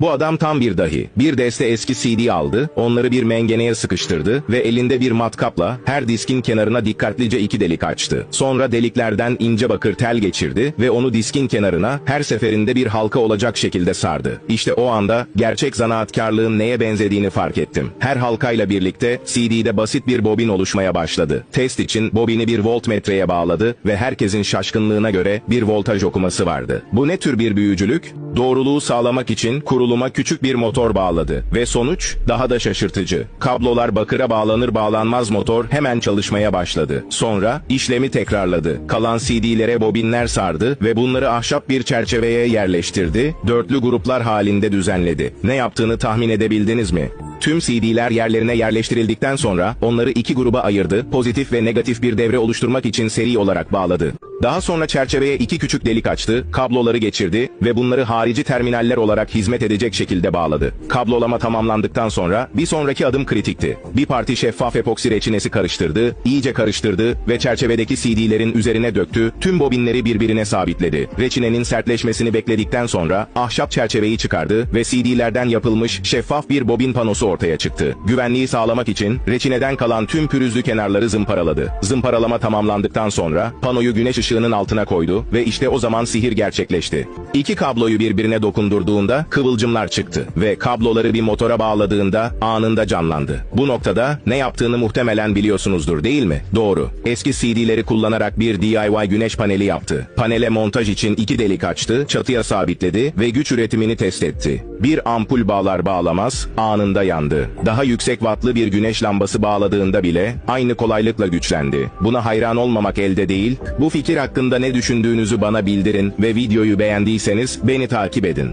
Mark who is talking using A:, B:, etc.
A: Bu adam tam bir dahi. Bir deste eski CD aldı, onları bir mengeneye sıkıştırdı ve elinde bir matkapla her diskin kenarına dikkatlice iki delik açtı. Sonra deliklerden ince bakır tel geçirdi ve onu diskin kenarına her seferinde bir halka olacak şekilde sardı. İşte o anda gerçek zanaatkarlığın neye benzediğini fark ettim. Her halkayla birlikte CD'de basit bir bobin oluşmaya başladı. Test için bobini bir voltmetreye bağladı ve herkesin şaşkınlığına göre bir voltaj okuması vardı. Bu ne tür bir büyücülük? Doğruluğu sağlamak için kuruluma küçük bir motor bağladı ve sonuç daha da şaşırtıcı. Kablolar bakıra bağlanır bağlanmaz motor hemen çalışmaya başladı. Sonra işlemi tekrarladı. Kalan CD'lere bobinler sardı ve bunları ahşap bir çerçeveye yerleştirdi. Dörtlü gruplar halinde düzenledi. Ne yaptığını tahmin edebildiniz mi? Tüm CD'ler yerlerine yerleştirildikten sonra onları iki gruba ayırdı, pozitif ve negatif bir devre oluşturmak için seri olarak bağladı. Daha sonra çerçeveye iki küçük delik açtı, kabloları geçirdi ve bunları harici terminaller olarak hizmet edecek şekilde bağladı. Kablolama tamamlandıktan sonra bir sonraki adım kritikti. Bir parti şeffaf epoksi reçinesi karıştırdı, iyice karıştırdı ve çerçevedeki CD'lerin üzerine döktü, tüm bobinleri birbirine sabitledi. Reçinenin sertleşmesini bekledikten sonra ahşap çerçeveyi çıkardı ve CD'lerden yapılmış şeffaf bir bobin panosu ortaya çıktı. Güvenliği sağlamak için reçineden kalan tüm pürüzlü kenarları zımparaladı. Zımparalama tamamlandıktan sonra panoyu güneş ışığının altına koydu ve işte o zaman sihir gerçekleşti. İki kabloyu birbirine dokundurduğunda kıvılcımlar çıktı ve kabloları bir motora bağladığında anında canlandı. Bu noktada ne yaptığını muhtemelen biliyorsunuzdur değil mi? Doğru. Eski CD'leri kullanarak bir DIY güneş paneli yaptı. Panele montaj için iki delik açtı, çatıya sabitledi ve güç üretimini test etti. Bir ampul bağlar bağlamaz anında yandı. Daha yüksek wattlı bir güneş lambası bağladığında bile aynı kolaylıkla güçlendi. Buna hayran olmamak elde değil. Bu fikir hakkında ne düşündüğünüzü bana bildirin ve videoyu beğendiyseniz beni takip edin.